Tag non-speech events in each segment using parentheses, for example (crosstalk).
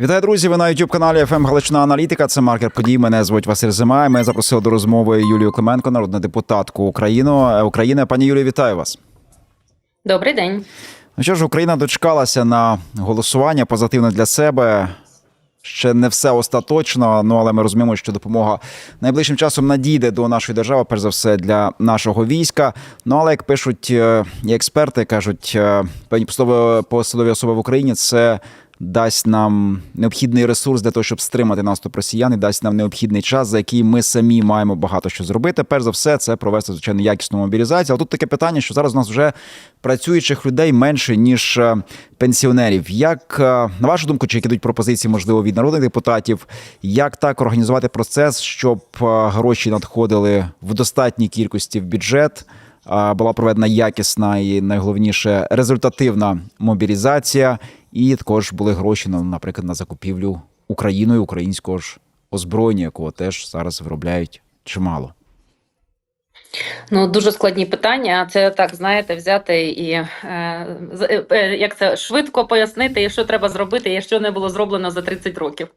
Вітаю, друзі! Ви на youtube каналі ФМ Галична Аналітика. Це маркер подій. Мене звуть Василь Зима. І Ми запросили до розмови Юлію Клименко, народну депутатку України. Е, України. Пані Юлію, вітаю вас. Добрий день. Ну що ж, Україна дочекалася на голосування позитивне для себе. Ще не все остаточно, ну але ми розуміємо, що допомога найближчим часом надійде до нашої держави, перш за все для нашого війська. Ну але як пишуть е, і експерти, кажуть, е, певні посадові посадові особи в Україні це дасть нам необхідний ресурс для того, щоб стримати наступ росіян, і дасть нам необхідний час, за який ми самі маємо багато що зробити. Перш за все, це провести звичайно якісну мобілізацію. Але тут таке питання, що зараз у нас вже працюючих людей менше ніж е, пенсіонерів. Як е, на вашу думку, чи які йдуть пропозиції, можливо, від народних депутатів, як так організувати процес, щоб е, гроші надходили в достатній кількості в бюджет? Була проведена якісна і найголовніше результативна мобілізація, і також були гроші на, наприклад, на закупівлю Україною українського ж озброєння, якого теж зараз виробляють чимало. Ну дуже складні питання. Це так знаєте, взяти і е, е, е, як це швидко пояснити, що треба зробити, якщо не було зроблено за 30 років.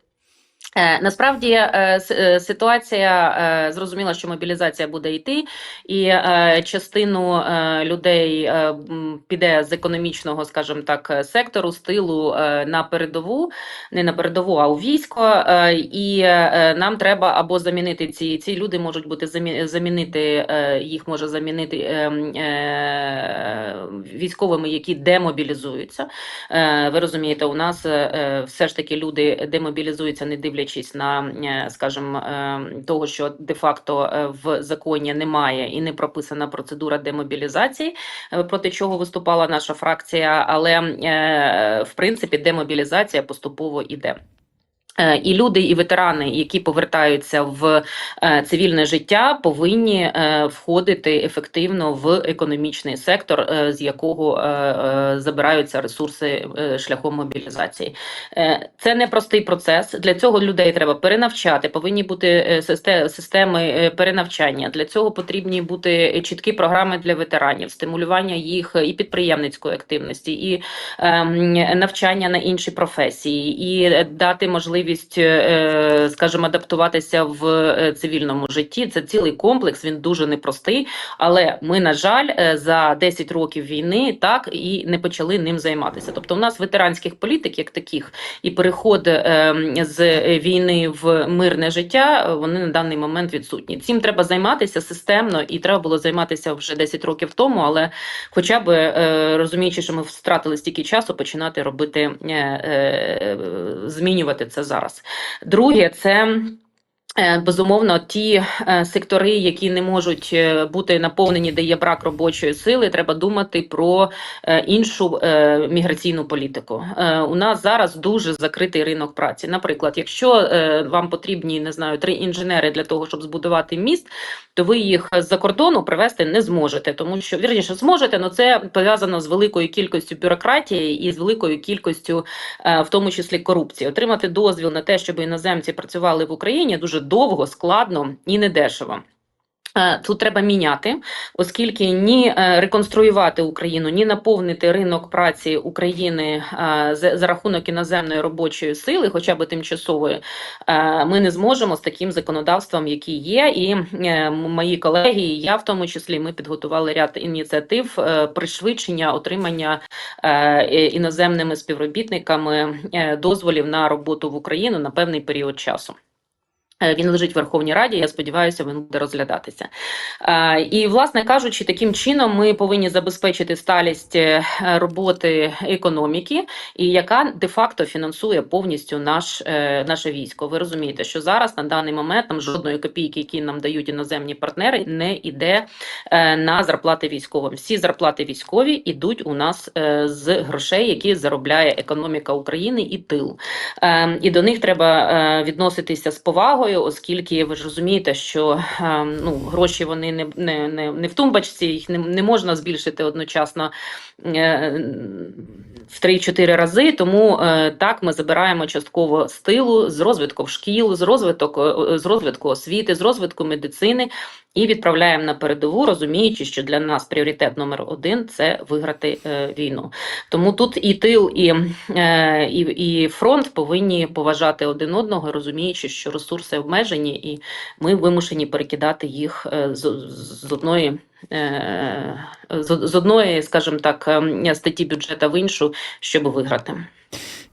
Е, Насправді е, е, ситуація зрозуміла, що мобілізація буде йти, і частину людей піде з економічного, скажімо так, сектору, з тилу на передову, не на передову, а у військо. І нам треба або замінити ці ці люди можуть бути замінити їх може замінити військовими, які демобілізуються. Ви розумієте, у нас все ж таки люди демобілізуються, не дивлячись на, скажем скажімо, е, того, що де-факто е, в законі немає і не прописана процедура демобілізації, е, проти чого виступала наша фракція. Але е, в принципі демобілізація поступово іде. Е, І люди, і ветерани, які повертаються в е, цивільне життя, повинні е, входити ефективно в економічний сектор, з якого забираються ресурси шляхом мобілізації. Це непростий процес. Для цього людей треба перенавчати. Повинні бути системи перенавчання. Для цього потрібні бути чіткі програми для ветеранів, стимулювання їх і підприємницької активності, і ем, навчання на інші професії, і дати можливість, е, скажімо, адаптуватися в е, цивільному житті. Це цілий комплекс. Він дуже непростий. Але ми, на жаль, е, за 10 років війни так і не почали ним займатися. Тобто, у нас ветеранських політик, як таких, і переход з війни в мирне життя, е, вони на даний момент відсутні. Цим треба займатися системно, і треба було займатися вже 10 років тому. Але, хоча б е, розуміючи, що ми втратили стільки часу, починати робити е, е, змінювати це зараз. Друге, це. Е, Безумовно, ті е, сектори, які не можуть е, бути наповнені, де є брак робочої сили, треба думати про іншу міграційну політику. У нас зараз дуже закритий ринок праці. Наприклад, якщо вам потрібні не знаю три інженери для того, щоб збудувати міст, то ви їх з-за кордону привезти не зможете, тому що вірніше зможете, але це пов'язано з великою кількістю бюрократії і з великою кількістю, в тому числі корупції. Отримати дозвіл на те, щоб іноземці працювали в Україні, дуже довго, складно і недешево. Е, Тут треба міняти, оскільки ні е, реконструювати Україну, ні наповнити ринок праці України е, за, рахунок іноземної робочої сили, хоча б тимчасової, ми не зможемо з таким законодавством, яке є. І мої колеги, і я в тому числі, ми підготували ряд ініціатив пришвидшення отримання іноземними співробітниками дозволів на роботу в Україну на певний період часу. Е, Він лежить в Верховній Раді. Я сподіваюся, він буде розглядатися. Е, І, власне кажучи, таким чином ми повинні забезпечити сталість е, роботи економіки, і яка де-факто фінансує повністю наш, наше військо. Ви розумієте, що зараз на даний момент там жодної копійки, які нам дають іноземні партнери, не йде на зарплати військовим. Всі зарплати військові йдуть у нас з грошей, які заробляє економіка України і тил. Е, І до них треба відноситися з повагою, оскільки ви ж розумієте, що е, ну, гроші вони не, не, не, не в тумбачці, їх не, не можна збільшити одночасно е, в 3-4 рази. Тому е, так ми забираємо частково з тилу, з розвитку шкіл, з розвитку, з розвитку освіти, з розвитку медицини. І відправляємо на передову, розуміючи, що для нас пріоритет номер один це виграти е, війну. Тому тут і тил, і, е, і, і фронт повинні поважати один одного, розуміючи, що ресурси обмежені, і ми вимушені перекидати їх е, з, з одної. е, З, одної, скажімо так, ем, статті бюджету в іншу, щоб виграти.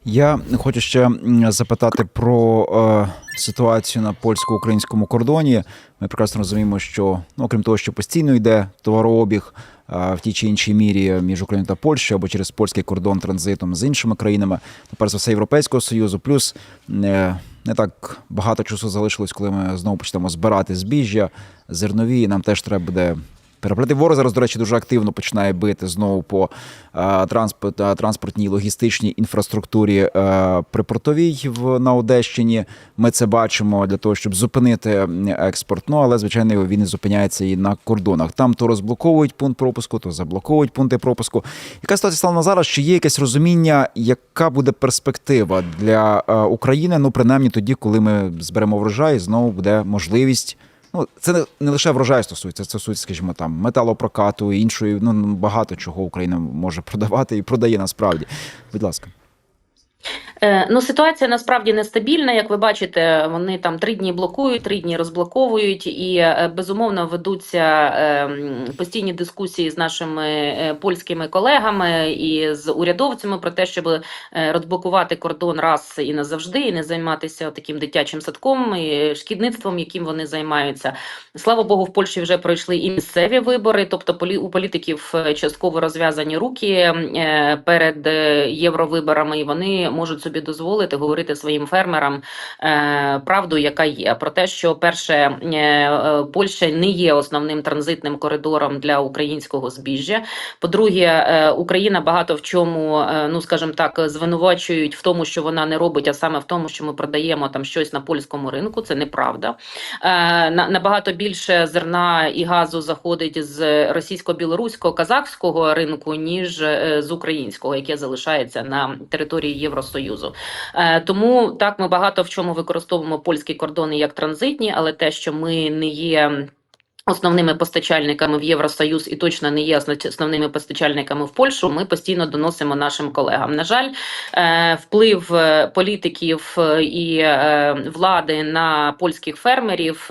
Я хочу ще запитати про е, ситуацію на польсько-українському кордоні. Ми прекрасно розуміємо, що ну, окрім того, що постійно йде товарообіг е, в тій чи іншій мірі між Україною та Польщею або через польський кордон транзитом з іншими країнами, ну, перш за все Європейського союзу, плюс е, не так багато часу залишилось, коли ми знову почнемо збирати збіжжя, зернові. і Нам теж треба буде Переплати ворог зараз, до речі, дуже активно починає бити знову по е, е, транспортній логістичній інфраструктурі е, припортовій в на Одещині. Ми це бачимо для того, щоб зупинити експорт. Ну але звичайно він не зупиняється і на кордонах. Там то розблоковують пункт пропуску, то заблоковують пункти пропуску. Яка ситуація стала на зараз? Чи є якесь розуміння, яка буде перспектива для України? Ну принаймні тоді, коли ми зберемо врожай, знову буде можливість. Ну, це не, не лише врожай стосується, це стосується, скажімо, там металопрокату іншої. Ну багато чого Україна може (laughs) продавати і продає насправді. Будь ласка. Е, Ну, ситуація насправді нестабільна. Як ви бачите, вони там три дні блокують, три дні розблоковують, і е, безумовно ведуться е, постійні дискусії з нашими польськими колегами і з урядовцями про те, щоб розблокувати кордон раз і назавжди, і не займатися таким дитячим садком і шкідництвом, яким вони займаються. Слава Богу, в Польщі вже пройшли і місцеві вибори, тобто у політиків частково розв'язані руки перед євровиборами, і вони можуть собі дозволити говорити своїм фермерам е, правду, яка є. Про те, що перше, е, е, Польща не є основним транзитним коридором для українського збіжжя. По-друге, е, Україна багато в чому, е, ну скажімо так, звинувачують в тому, що вона не робить, а саме в тому, що ми продаємо там щось на польському ринку. Це неправда. Е, на- Набагато більше зерна і газу заходить з російсько-білоруського казахського ринку, ніж е, з українського, яке залишається на території Євросоюзу. Е, Тому так ми багато в чому використовуємо польські кордони як транзитні, але те, що ми не є. Основними постачальниками в Євросоюз і точно не є основними постачальниками в Польщу. Ми постійно доносимо нашим колегам. На жаль, е, вплив е, політиків е, і влади на польських фермерів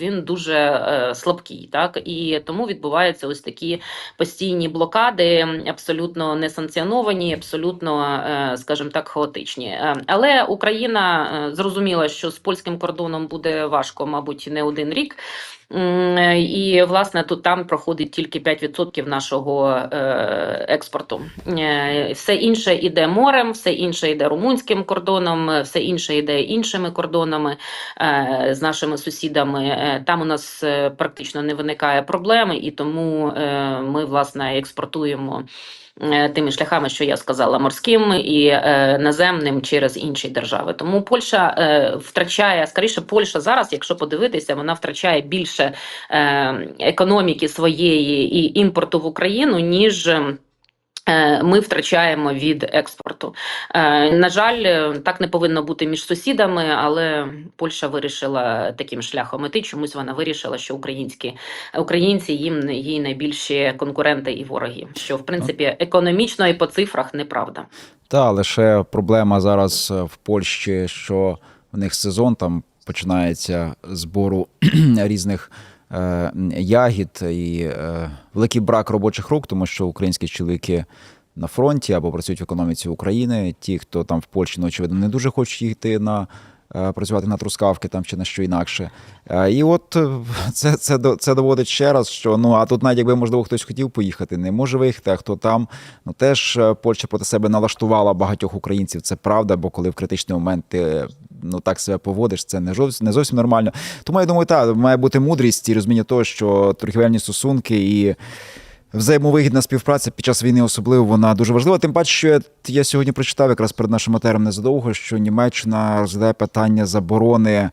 він дуже слабкий. Так і тому відбуваються ось такі постійні блокади, абсолютно несанкціоновані, абсолютно, скажімо так, хаотичні. Але Україна зрозуміла, що з польським кордоном буде важко, мабуть, не один рік. Е, І власне тут там проходить тільки 5% нашого е, експорту. Е, Все інше йде морем, все інше йде румунським кордоном, все інше йде іншими кордонами з нашими сусідами. Там у нас практично не виникає проблеми, і тому ми власне експортуємо. Е, Тими шляхами, що я сказала, морським і е, наземним через інші держави. Тому Польща е, втрачає скоріше, Польща зараз, якщо подивитися, вона втрачає більше економіки своєї і імпорту в Україну, ніж ми втрачаємо від експорту. Е, На жаль, е, так не повинно бути між сусідами, але Польща вирішила таким шляхом іти. Чомусь вона вирішила, що українські українці їм її найбільші конкуренти і вороги. Що в принципі економічно і по цифрах неправда. Та лише проблема зараз е, в Польщі, що в них сезон там починається збору (clears throat) різних е, ягід і е, великий брак робочих рук, тому що українські чоловіки на фронті або працюють в економіці України. Ті, хто там в Польщі, ну, очевидно, не дуже хочуть йти на. е, Працювати на трускавки там чи на що інакше. Е, І от е, це, це, це доводить ще раз, що ну а тут навіть якби можливо хтось хотів поїхати, не може виїхати, а хто там. Ну теж е, Польща проти себе налаштувала багатьох українців. Це правда, бо коли в критичний момент ти ну так себе поводиш, це не зовсім не зовсім нормально. Тому я думаю, так має бути мудрість і розуміння того, що торгівельні стосунки і. Взаємовигідна співпраця під час війни особливо вона дуже важлива. Тим паче, що я, я сьогодні прочитав якраз перед нашим етером незадовго, що Німеччина розглядає питання заборони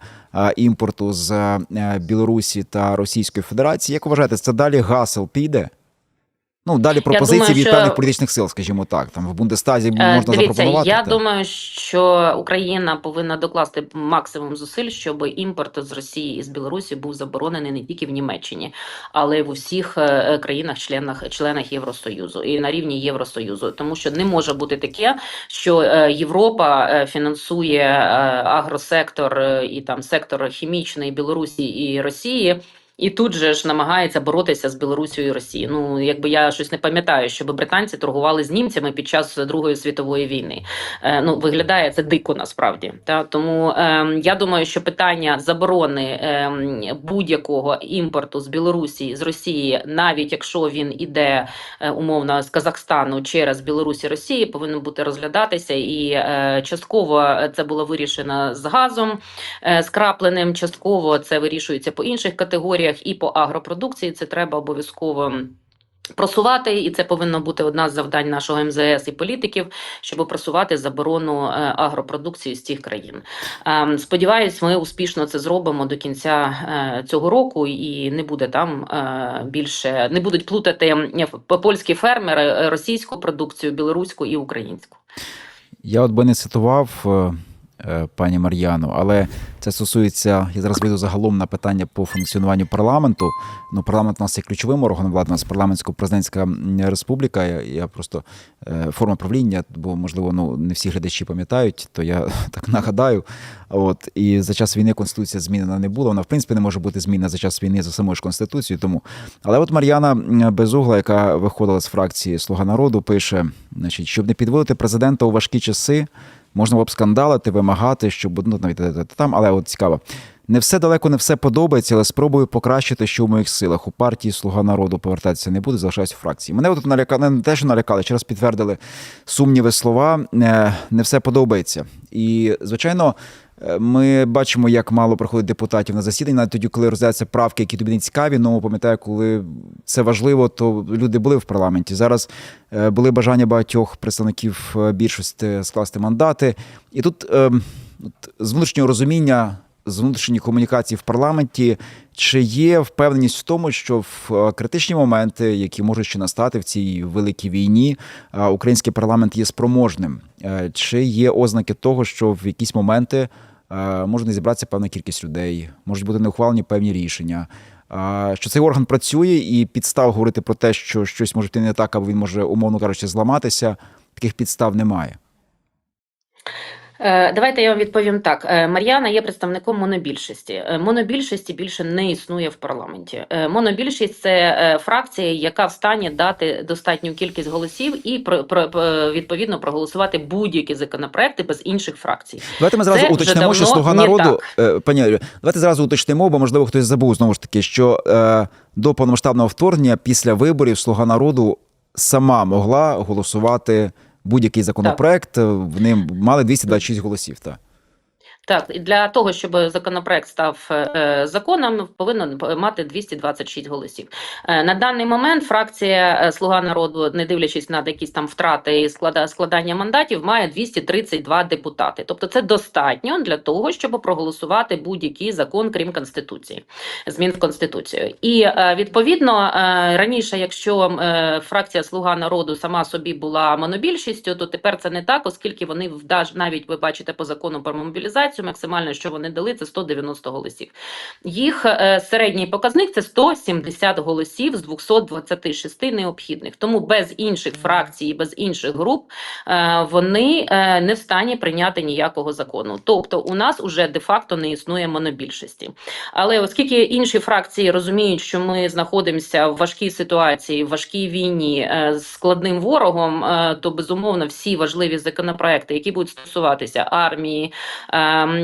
імпорту з е, Білорусі та Російської Федерації. Як вважаєте, це далі гасел піде? Ну, далі пропозиції думаю, від що- певних політичних сил, скажімо так. Там в Бундестазі Е, можна Дивіться, запропонувати. я та. думаю, що Україна повинна докласти максимум зусиль, щоб імпорт з Росії і з Білорусі був заборонений не тільки в Німеччині, але й в усіх е, країнах-членах членах Євросоюзу і на рівні Євросоюзу, тому що не може бути таке, що е, Європа фінансує агросектор і там сектор хімічний Білорусі і Росії. І тут же ж намагається боротися з Білорусією і Росією. Ну якби я щось не пам'ятаю, щоб британці торгували з німцями під час Другої світової війни. Е, ну виглядає це дико насправді. Та тому е, я думаю, що питання заборони е, будь-якого імпорту з Білорусі з Росії, навіть якщо він іде е, умовно з Казахстану через Білорусі Росії, повинно бути розглядатися. І е, частково це було вирішено з газом е, скрапленим, частково це вирішується по інших категоріях і по агропродукції. Це треба обов'язково. Просувати, і це повинно бути одна з завдань нашого МЗС і політиків, щоб просувати заборону е, агропродукції з цих країн. Ем, Сподіваюсь, ми успішно це зробимо до кінця е, цього року, і не буде там е, більше не будуть плутати польські фермери російську продукцію, білоруську і українську. Я от би не цитував пані Мар'яну, але це стосується, я зараз вийду загалом на питання по функціонуванню парламенту. Ну, парламент у нас є ключовим органом влади, у нас парламентсько-президентська республіка. Я, я просто е, форма правління, бо можливо, ну не всі глядачі пам'ятають, то я (laughs) так нагадаю. От і за час війни конституція змінена не була. Вона в принципі не може бути змінена за час війни за самою ж конституцією. Тому, але от Мар'яна Безугла, яка виходила з фракції Слуга народу, пише: значить, щоб не підводити президента у важкі часи. Можна було б скандалити, вимагати, щоб ну, навіть е, там, але от цікаво. Не все далеко не все подобається, але спробую покращити, що в моїх силах. У партії Слуга народу повертатися не буде, залишаюсь у фракції. Мене от налякали, не те, що налякали, ще раз підтвердили сумніви слова. е, Не все подобається. І, звичайно, е, ми бачимо, як мало приходить депутатів на засідання, навіть тоді, коли розглядаються правки, які тобі не цікаві. Ну, пам'ятаю, коли це важливо, то люди були в парламенті. Зараз е, були бажання багатьох представників більшості скласти мандати. І тут е, з внутрішнього розуміння, з внутрішньої комунікації в парламенті, чи є впевненість в тому, що в е, критичні моменти, які можуть ще настати в цій великій війні, е, український парламент є спроможним? Е, Чи є ознаки того, що в якісь моменти може не зібратися певна кількість людей, можуть бути не ухвалені певні рішення? Що цей орган працює і підстав говорити про те, що щось може йти не так, або він може, умовно кажучи, зламатися, таких підстав немає. Е, Давайте я вам відповім так. Е, Мар'яна є представником монобільшості. Е, Монобільшості більше не існує в парламенті. Монобільшість це фракція, яка в стані дати достатню кількість голосів і про, про, відповідно проголосувати будь-які законопроекти без інших фракцій. Давайте ми зразу Це уточнимо, що слуга народу. Пані давайте зразу уточнимо, бо можливо хтось забув знову ж таки, що до повномасштабного вторгнення після виборів слуга народу сама могла голосувати будь-який законопроект. е, В ним мали 226 голосів. Так. Так, і для того, щоб законопроект став е, законом, повинен мати 226 голосів. Е, на даний момент фракція е, Слуга народу, не дивлячись на якісь там втрати і склада, складання мандатів, має 232 депутати. Тобто це достатньо для того, щоб проголосувати будь-який закон, крім конституції, змін в конституцію. І е, відповідно е, раніше, якщо е, фракція Слуга народу сама собі була монобільшістю, то тепер це не так, оскільки вони навіть ви бачите по закону про мобілізацію, максимально, що вони дали, це 190 голосів. Їх е, середній показник це 170 голосів з 226 необхідних. Тому без інших фракцій, без інших груп е, вони е, не в стані прийняти ніякого закону. Тобто, у нас уже де-факто не існує монобільшості. Але оскільки інші фракції розуміють, що ми знаходимося в важкій ситуації, в важкій війні з складним ворогом, то безумовно всі важливі законопроекти, які будуть стосуватися армії,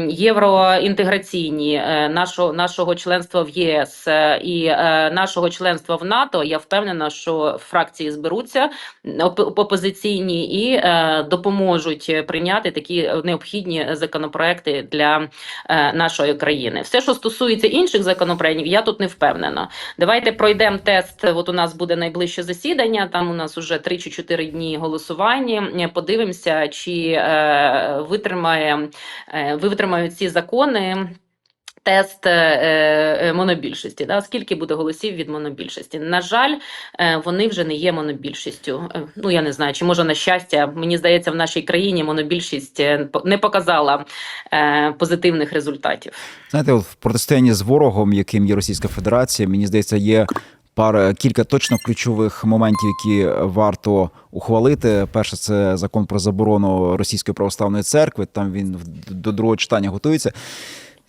євроінтеграційні, е, нашого, нашого членства в ЄС е, і е, нашого членства в НАТО, я впевнена, що фракції зберуться опозиційні і допоможуть прийняти такі необхідні законопроекти для нашої країни. Все, що стосується інших законопроєктів, я тут не впевнена. Давайте пройдемо тест. От у нас буде найближче засідання. Там у нас уже 3 чи 4 дні голосування. Подивимося, чи витримає е, витримають ці закони. Тест е, е, монобільшості, да? скільки буде голосів від монобільшості. На жаль, е, вони вже не є монобільшістю. Е, Ну я не знаю, чи може на щастя, мені здається, в нашій країні монобільшість е, не показала е, позитивних результатів. Знаєте, в протистоянні з ворогом, яким є Російська Федерація, мені здається, є пара кілька точно ключових моментів, які варто ухвалити. Перше, це закон про заборону Російської православної церкви. Там він до другого читання готується.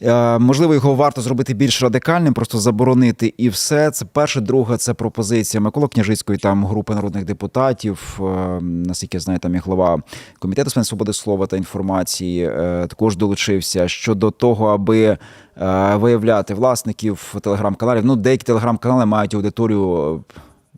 Е, Можливо, його варто зробити більш радикальним, просто заборонити і все. Це перше, друге, це пропозиція Миколи Княжицької, там групи народних депутатів. е, Наскільки я знаю, там і голова комітету з свободи слова та інформації е, також долучився щодо того, аби виявляти власників телеграм-каналів. Ну, деякі телеграм-канали мають аудиторію.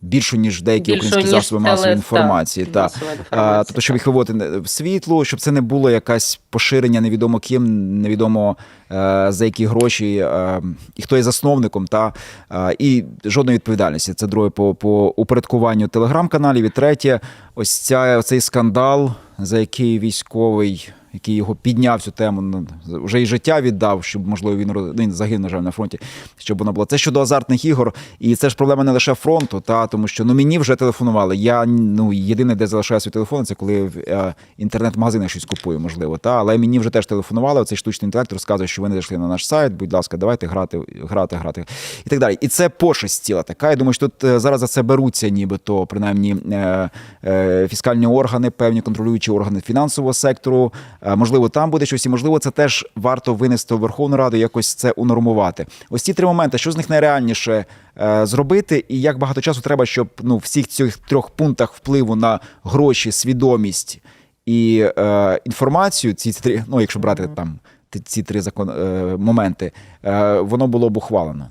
Більшу ніж деякі Більше, українські ніж засоби масової інформації. Та. масова А, інформація, тобто, щоб їх виводити в світло, щоб це не було якась поширення невідомо ким, невідомо е, за які гроші, е, і хто є засновником, та е, і жодної відповідальності. Це друге по, по упорядкуванню телеграм-каналів. І третє, ось ця цей скандал, за який військовий. Який його підняв цю тему, ну, вже і життя віддав, щоб можливо він він загинув на жаль на фронті. Щоб воно було це щодо азартних ігор, і це ж проблема не лише фронту, та тому що ну мені вже телефонували. Я ну єдине, де залишаю свій телефон, це коли в е, інтернет-магазинах щось купую, можливо. Та але мені вже теж телефонували. Оцей штучний інтелект розказує, що ви не зайшли на наш сайт. Будь ласка, давайте грати, грати, грати і так далі. І це пошесть ціла така. Я думаю, що тут е, зараз за це беруться, нібито принаймні е, е, фіскальні органи, певні контролюючі органи фінансового сектору. Е, можливо, там буде щось, і можливо, це теж варто винести у Верховну Раду, якось це унормувати. Ось ці три моменти, що з них найреальніше е, зробити, і як багато часу треба, щоб ну всіх цих трьох пунктах впливу на гроші, свідомість і е, інформацію, ці три, ну якщо брати там ці три закон е, моменти, е, воно було б ухвалено.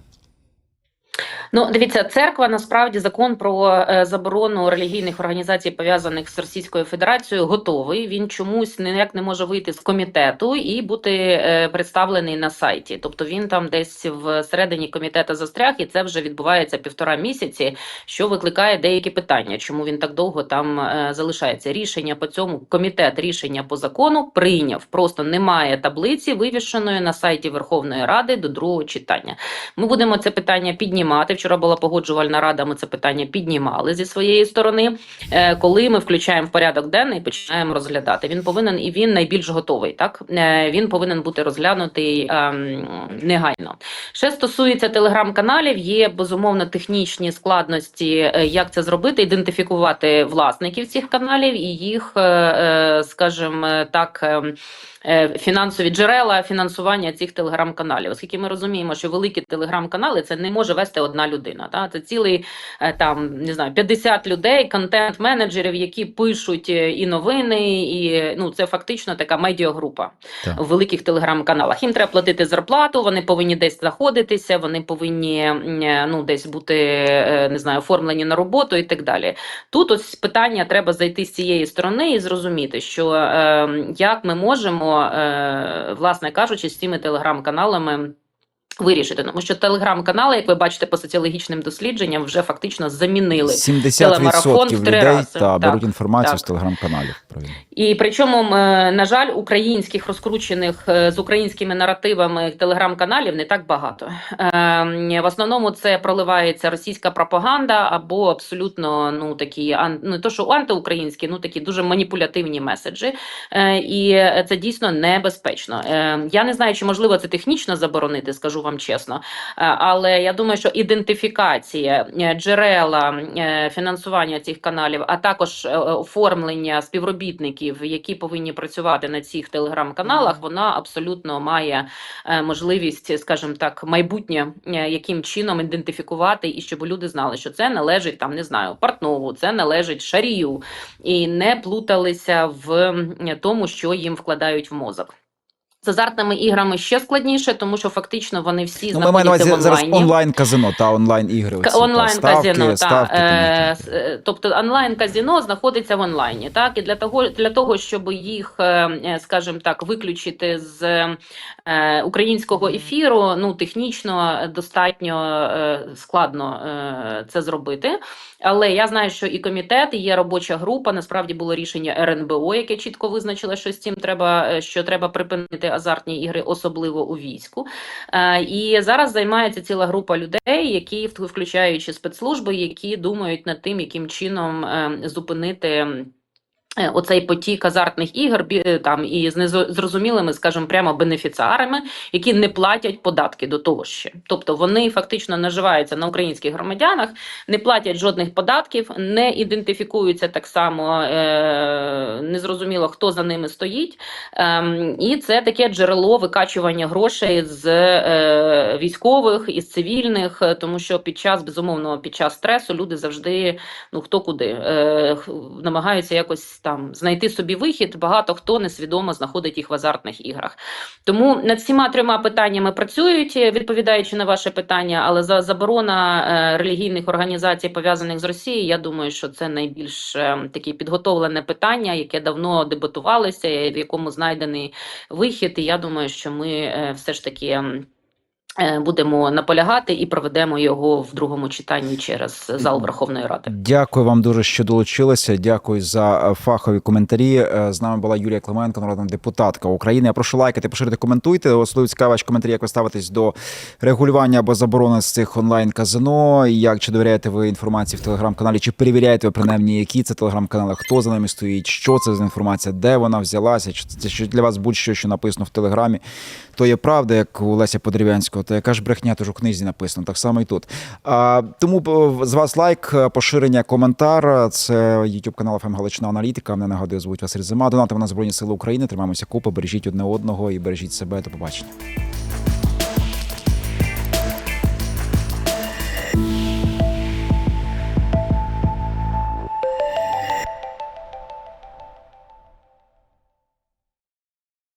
Ну, дивіться, церква насправді закон про е, заборону релігійних організацій, пов'язаних з Російською Федерацією, готовий. Він чомусь ніяк не може вийти з комітету і бути е, представлений на сайті. Тобто він там десь в середині комітету застряг, і це вже відбувається півтора місяці, що викликає деякі питання, чому він так довго там е, залишається. Рішення по цьому комітет рішення по закону прийняв. Просто немає таблиці вивішеної на сайті Верховної Ради до другого читання. Ми будемо це питання піднімати. Вчора була погоджувальна рада. Ми це питання піднімали зі своєї сторони. Е, Коли ми включаємо в порядок денний і починаємо розглядати. Він повинен і він найбільш готовий. Так Е, він повинен бути розглянутий ем, негайно. Ще стосується телеграм-каналів, є безумовно технічні складності, е, як це зробити, ідентифікувати власників цих каналів і їх, скажімо так. ем, Фінансові джерела фінансування цих телеграм-каналів, оскільки ми розуміємо, що великі телеграм-канали це не може вести одна людина. Та це цілий е, там не знаю 50 людей, контент-менеджерів, які пишуть е, і новини, і ну це фактично така медіагрупа Так. в великих телеграм-каналах. Їм треба платити зарплату, вони повинні десь знаходитися, вони повинні е, ну десь бути не знаю, оформлені на роботу і так далі. Тут ось питання треба зайти з цієї сторони і зрозуміти, що е, як ми можемо, е, власне кажучи, з цими телеграм-каналами. Вирішити, тому що телеграм-канали, як ви бачите, по соціологічним дослідженням вже фактично замінили 70% телемарафон в три людей рази. та беруть інформацію так. з телеграм-каналів. І причому, е, на жаль, українських розкручених е, з українськими наративами телеграм-каналів не так багато. Е, В основному це проливається російська пропаганда або абсолютно ну такі ну, не то, що антиукраїнські, ну такі дуже маніпулятивні меседжі. Е, І це дійсно небезпечно. Е, Я не знаю, чи можливо це технічно заборонити, скажу вам чесно. Е, Але я думаю, що ідентифікація е, джерела е, фінансування цих каналів, а також оформлення співробітників, які повинні працювати на цих телеграм-каналах, вона абсолютно має можливість, скажімо так, майбутнє яким чином ідентифікувати, і щоб люди знали, що це належить там, не знаю, Портнову, це належить Шарію, і не плуталися в тому, що їм вкладають в мозок. З азартними іграми ще складніше, тому що фактично вони всі Ну, ми маємо на увазі зараз онлайн казино та онлайн ігри. К- онлайн казино, та, ставки, е, е, тобто онлайн казино знаходиться в онлайні, так і для того, для того, щоб їх, е, е, скажімо так, виключити з е, українського ефіру, ну технічно достатньо е, складно е, це зробити. Але я знаю, що і комітет, і є робоча група. Насправді було рішення РНБО, яке чітко визначило, що з цим треба, е, що треба припинити. азартні ігри, особливо у війську. Е, І зараз займається ціла група людей, які включаючи спецслужби, які думають над тим, яким чином е, зупинити. Е, Оцей потік азартних ігор е, там і з незрозумілими, скажімо, прямо бенефіціарами, які не платять податки до того ще. Тобто вони фактично наживаються на українських громадянах, не платять жодних податків, не ідентифікуються так само, е- незрозуміло, хто за ними стоїть. Ем, і це таке джерело викачування грошей з е, військових із цивільних, е, тому що під час безумовно під час стресу люди завжди ну хто куди е, намагаються якось там знайти собі вихід. Багато хто несвідомо знаходить їх в азартних іграх. Тому над всіма трьома питаннями працюють, відповідаючи на ваше питання, але за заборона е, релігійних організацій пов'язаних з Росією, я думаю, що це найбільш е, таке підготовлене питання, яке давно дебатувалося, в якому знайдений вихід. І я думаю, що ми е, все ж таки. Е, Будемо наполягати і проведемо його в другому читанні через зал Верховної Ради. Дякую вам дуже, що долучилися. Дякую за е, фахові коментарі. Е, З нами була Юлія Клименко, народна депутатка України. Я прошу лайкати, поширити, коментуйте. Особливо цікаві ваші коментарі, як ви ставитесь до регулювання або заборони з цих онлайн казино. Як чи довіряєте ви інформації в телеграм-каналі, чи перевіряєте ви принаймні, які це телеграм-канали, хто за ними стоїть, що це за інформація, де вона взялася, чи це для вас будь-що, що написано в телеграмі, то є правда, як у Леся Подрів'янського, то яка ж брехня, то у книзі написано, так само і тут. А, тому е, з вас лайк, е, поширення, коментар. Це YouTube канал ФМ Галична Аналітика. Мене нагадує, звуть Василь Зима. Донатимо на Збройні Сили України. Тримаємося купи, бережіть одне одного і бережіть себе. До побачення.